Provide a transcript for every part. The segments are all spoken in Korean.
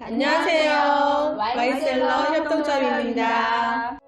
안녕하세요. 와이셀러 협동조합입니다.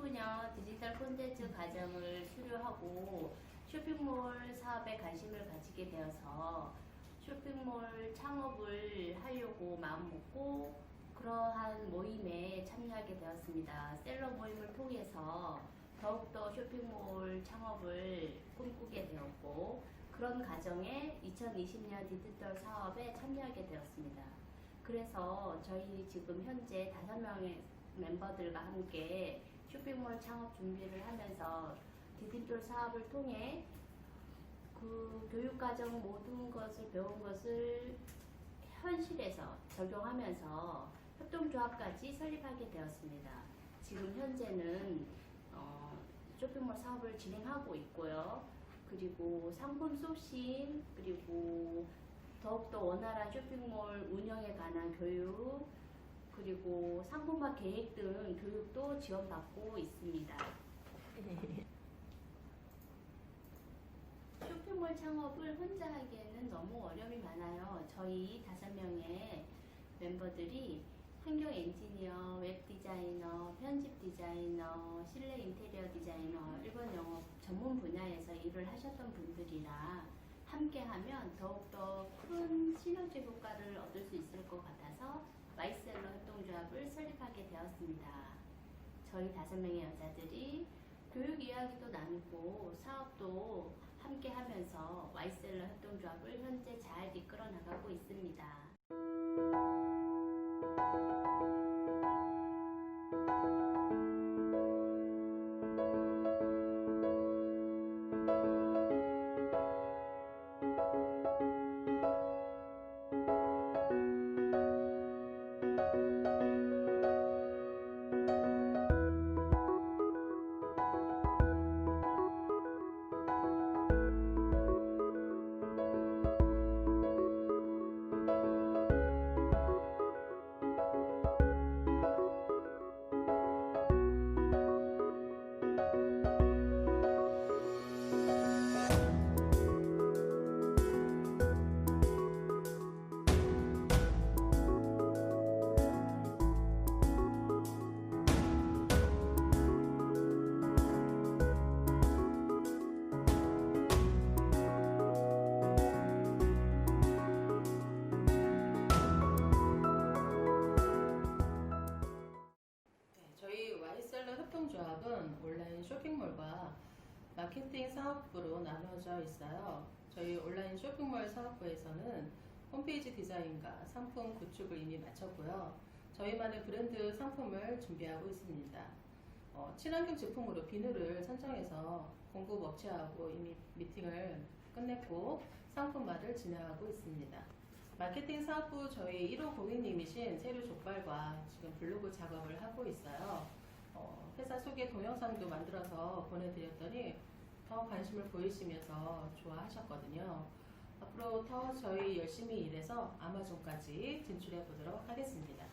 (2019년) 디지털 콘텐츠 과정을 수료하고 쇼핑몰 사업에 관심을 가지게 되어서 쇼핑몰 창업을 하려고 마음먹고 그러한 모임에 참여하게 되었습니다. 셀러 모임을 통해서 더욱더 쇼핑몰 창업을 꿈꾸게 되었고 그런 과정에 2020년 디지털 사업에 참여하게 되었습니다. 그래서 저희 지금 현재 다섯 명의 멤버들과 함께 쇼핑몰 창업 준비를 하면서 디지털 사업을 통해 그 교육과정 모든 것을 배운 것을 현실에서 적용하면서 협동조합까지 설립하게 되었습니다. 지금 현재는 어, 쇼핑몰 사업을 진행하고 있고요. 그리고 상품 소싱 그리고 더욱더 원활한 쇼핑몰 운영에 관한 교육 그리고 상품화 계획 등 교육도 지원받고 있습니다. 쇼핑몰 창업을 혼자 하기에는 너무 어려움이 많아요. 저희 다섯 명의 멤버들이 환경 엔지니어, 웹 디자이너, 편집 디자이너, 실내 인테리어 디자이너, 일본 영어 전문 분야에서 일을 하셨던 분들이라 함께 하면 더욱더 큰 시너지 효과를 얻을 수 있을 것 같아서 마이셀러 협동조합을 설립하게 되었습니다. 저희 다섯 명의 여자들이 교육 이야기도 나누고 사업도 함께 하면서 와이셀러 협동조합을 현재 잘 이끌어 나가고 있습니다. 마케팅 사업부로 나눠져 있어요. 저희 온라인 쇼핑몰 사업부에서는 홈페이지 디자인과 상품 구축을 이미 마쳤고요. 저희만의 브랜드 상품을 준비하고 있습니다. 어, 친환경 제품으로 비누를 선정해서 공급 업체하고 이미 미팅을 끝냈고 상품화를 진행하고 있습니다. 마케팅 사업부 저희 1호 고객님이신 세류 족발과 지금 블로그 작업을 하고 있어요. 어, 회사 소개 동영상도 만들어서 보내드렸더니 더 관심을 보이시면서 좋아하셨거든요. 앞으로 더 저희 열심히 일해서 아마존까지 진출해 보도록 하겠습니다.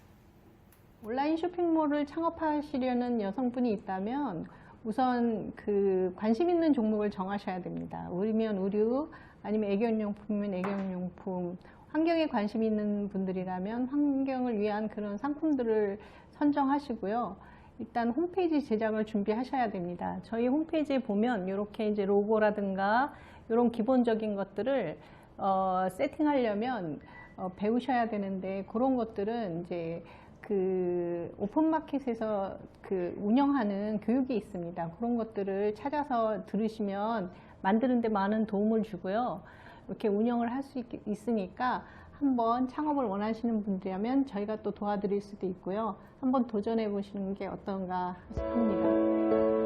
온라인 쇼핑몰을 창업하시려는 여성분이 있다면 우선 그 관심 있는 종목을 정하셔야 됩니다. 의류면 의류, 아니면 애견용품이면 애견용품, 환경에 관심 있는 분들이라면 환경을 위한 그런 상품들을 선정하시고요. 일단 홈페이지 제작을 준비하셔야 됩니다. 저희 홈페이지에 보면 이렇게 이제 로고라든가 이런 기본적인 것들을 어, 세팅하려면 어, 배우셔야 되는데 그런 것들은 이제 그 오픈마켓에서 그 운영하는 교육이 있습니다. 그런 것들을 찾아서 들으시면 만드는데 많은 도움을 주고요. 이렇게 운영을 할 수 있으니까 한번 창업을 원하시는 분들이라면 저희가 또 도와드릴 수도 있고요. 한번 도전해 보시는 게 어떤가 합니다.